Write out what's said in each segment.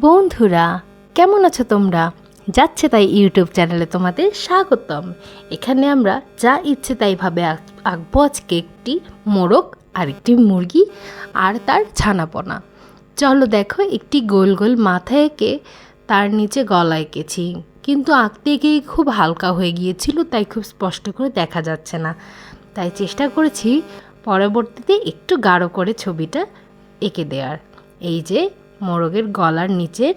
বন্ধুরা, কেমন আছো তোমরা? যাচ্ছে তাই ইউটিউব চ্যানেলে তোমাদের স্বাগতম। এখানে আমরা যা ইচ্ছে তাই ভাবে আঁক- আঁকবো আজকে একটি মোরগ আর একটি মুরগি আর তার ছানাপোনা। চলো দেখো, একটি গোল গোল মাথা এঁকে তার নিচে গলা এঁকেছি। কিন্তু আঁকতে গিয়ে খুব হালকা হয়ে গিয়েছিল, তাই খুব স্পষ্ট করে দেখা যাচ্ছে না। তাই চেষ্টা করেছি পরবর্তীতে একটু গাঢ় করে ছবিটা এঁকে দেওয়ার এই যে মোরগের গলার নিচে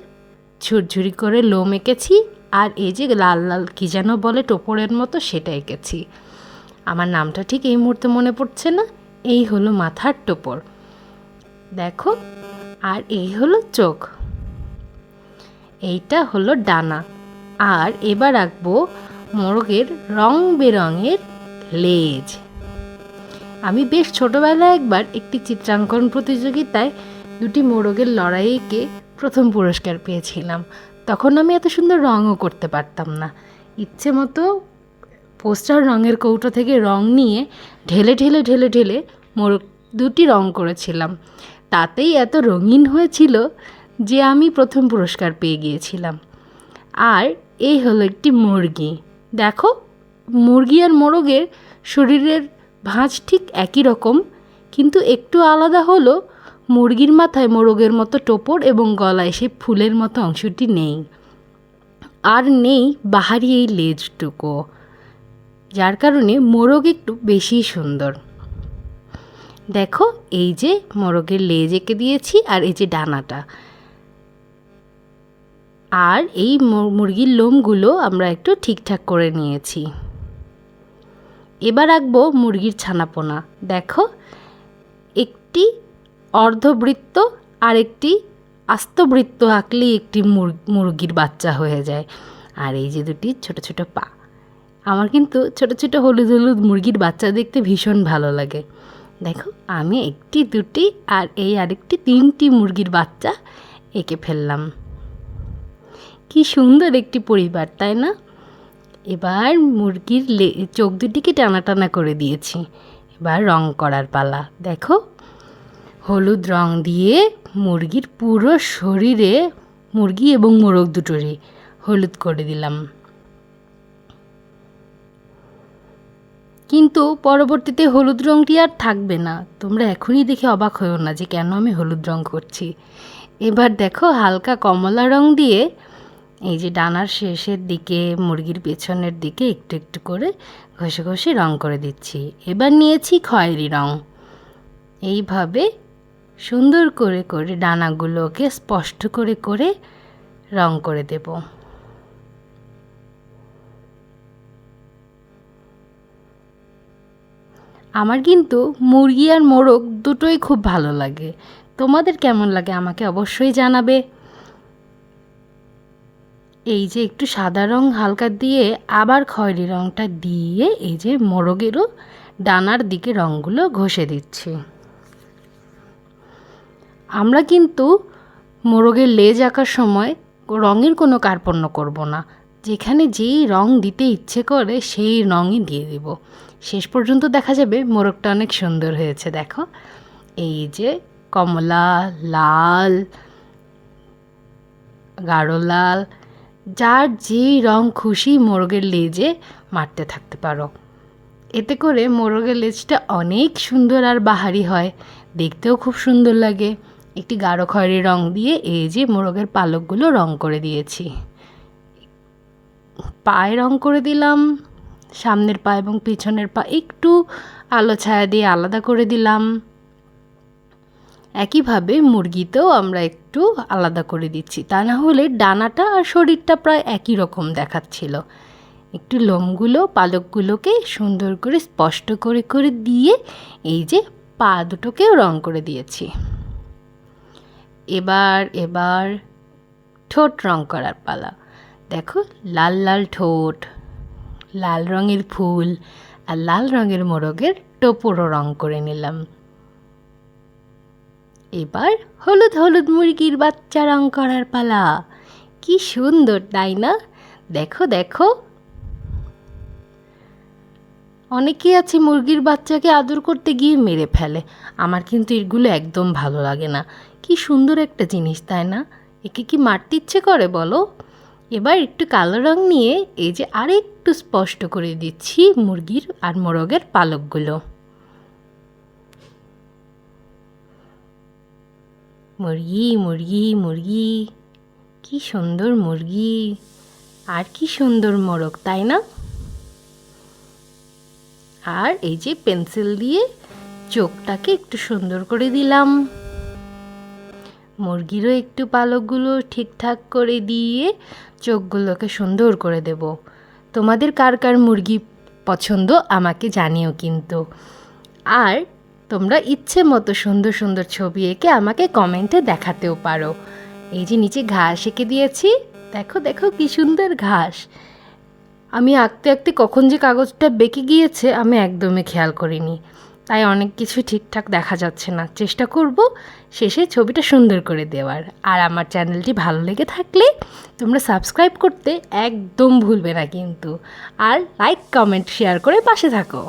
ঝুরঝুরি করে লোম এঁকেছি আর এই যে লাল লাল কী যেন বলে টোপরের মতো সেটা এঁকেছি। আমার নামটা ঠিক এই মুহূর্তে মনে পড়ছে না। এই হলো মাথার টোপর। দেখো, আর এই হলো চোখ। এইটা হলো ডানা। আর এবার আঁকবো মোরগের রং বেরঙের লেজ। আমি বেশ ছোটবেলায় একবার একটি চিত্রাঙ্কন প্রতিযোগিতায় দুটি মোরগের লড়াইকে প্রথম পুরস্কার পেয়েছিলাম। তখন আমি এত সুন্দর রঙও করতে পারতাম না। ইচ্ছে মতো পোস্টার রঙের কৌটো থেকে রং নিয়ে ঢেলে ঢেলে ঢেলে ঢেলে মোরগ দুটি রং করেছিলাম। তাতেই এত রঙিন হয়েছিল যে আমি প্রথম পুরস্কার পেয়ে গিয়েছিলাম। আর এই হলো একটি মুরগি। দেখো, মুরগি আর মোরগের শরীরের ভাঁজ ঠিক একই রকম, কিন্তু একটু আলাদা হলো মুরগির মাথায় মোরগের মতো টোপর এবং গলায় সে ফুলের মতো অংশটি নেই। আর নেই বাহারি এই লেজটুকু, যার কারণে মোরগ একটু বেশি সুন্দর। দেখো, এই যে মোরগের লেজ এঁকে দিয়েছি আর এই যে ডানাটা। আর এই মুরগির লোমগুলো আমরা একটু ঠিকঠাক করে নিয়েছি। এবার আঁকবো মুরগির ছানাপোনা। দেখো, একটি অর্ধবৃত্ত আর একটি আস্তবৃত্ত আঁকলেই একটি মুর- মুরগির বাচ্চা হয়ে যায়। আর এই যে দুটি ছোট ছোট পা, আমার কিন্তু ছোট ছোট হলুদ হলুদ মুরগির বাচ্চা দেখতে ভীষণ ভালো লাগে। দেখো, আমি একটি, দুটি আর এই আরেকটি তিনটি মুরগির বাচ্চা এঁকে ফেললাম। কি সুন্দর একটি পরিবার, তাই না? এবার মুরগির চোখ দুটিকে টানা টানা করে দিয়েছি। এবার রং করার পালা। দেখো হলুদ রং দিয়ে মুরগির পুরো শরীরে মুরগি এবং মোরগ দুটোরই হলুদ করে দিলাম। কিন্তু পরবর্তীতে হলুদ রঙটি আর থাকবে না। তোমরা এখনই দেখে অবাক হয়েও না যে কেন আমি হলুদ রং করছি। এবার দেখো হালকা কমলা রং দিয়ে এই যে ডানার শেষের দিকে, মুরগির পেছনের দিকে একটু একটু করে ঘষে ঘষে রং করে দিচ্ছি। এবার নিয়েছি খয়েরি রং। এইভাবে সুন্দর করে করে ডানাগুলোকে স্পষ্ট করে করে রং করে দেব। আমার কিন্তু মুরগি আর মোরগ দুটোই খুব ভালো লাগে। তোমাদের কেমন লাগে আমাকে অবশ্যই জানাবে। এই যে একটু সাদা রং হালকা দিয়ে আবার খয়েরি রংটা দিয়ে এই যে মোরগেরও ডানার দিকে রঙগুলো ঘষে দিচ্ছি। আমরা কিন্তু মোরগের লেজ আঁকার সময় রঙের কোনো কার্পণ্য করব না। যেখানে যেই রং দিতে ইচ্ছে করে সেই রঙই দিয়ে দেব। শেষ পর্যন্ত দেখা যাবে মোরগটা অনেক সুন্দর হয়েছে, দেখো। এই যে কমলা, লাল, গাঢ় লাল, যার যেই রং খুশি মোরগের লেজে মারতে থাকতে পারো। এতে করে মোরগের লেজটা অনেক সুন্দর আর বাহারি হয়। দেখতেও খুব সুন্দর লাগে। একটি গাঢ় খয়েরি রং দিয়ে এই যে মোরগের পালকগুলো রং করে দিয়েছি। পায়ে রং করে দিলাম, সামনের পা এবং পিছনের পা একটু আলো ছায়া দিয়ে আলাদা করে দিলাম। একইভাবে মুরগিতেও আমরা একটু আলাদা করে দিচ্ছি। তা না হলে ডানাটা আর শরীরটা প্রায় একই রকম দেখাচ্ছিল। একটু লোমগুলো পালকগুলোকে সুন্দর করে স্পষ্ট করে করে দিয়ে এই যে পা দুটোকেও রং করে দিয়েছি। এবার এবার, ঠোঁট রং করার পালা। দেখো, লাল লাল ঠোঁট, লাল রঙের ফুল আর লাল রঙের মোরগের টোপরও রং করে নিলাম। এবার হলুদ হলুদ মুরগির বাচ্চা রং করার পালা। কি সুন্দর, তাই না? দেখো দেখো। অনেকেই আছে মুরগির বাচ্চাকে আদর করতে গিয়ে মেরে ফেলে। আমার কিন্তু এগুলো একদম ভালো লাগে না। কি সুন্দর একটা জিনিস, তাই না? একে কি মারতে ইচ্ছে করে, বলো? এবার একটু কালো রং নিয়ে এই যে আরেকটু স্পষ্ট করে দিচ্ছি মুরগির আর মোরগের পালকগুলো। মুরগি মুরগি মুরগি, কি সুন্দর মুরগি, আর কি সুন্দর মোরগ, তাই না? আর এই যে পেন্সিল দিয়ে চোখটাকে একটু সুন্দর করে দিলাম। মুরগিরও একটু পালকগুলো ঠিকঠাক করে দিয়ে চোখগুলোকে সুন্দর করে দেব। তোমাদের কার কার মুরগি পছন্দ আমাকে জানিও কিন্তু। আর তোমরা ইচ্ছে মতো সুন্দর সুন্দর ছবি এঁকে আমাকে কমেন্টে দেখাতেও পারো। এই যে নিচে ঘাস এঁকে দিয়েছি, দেখো দেখো কি সুন্দর ঘাস। আমি আঁকতে আঁকতে কখন যে কাগজটা বেঁকে গিয়েছে, আমি একদমই খেয়াল করিনি। তাই অনেক কিছু ঠিকঠাক দেখা যাচ্ছে না। চেষ্টা করব শেষে ছবিটা সুন্দর করে দেওয়ার। আর আমার চ্যানেলটি ভালো লেগে থাকলে তোমরা সাবস্ক্রাইব করতে একদম ভুলবে না কিন্তু। আর লাইক, কমেন্ট, শেয়ার করে পাশে থাকো।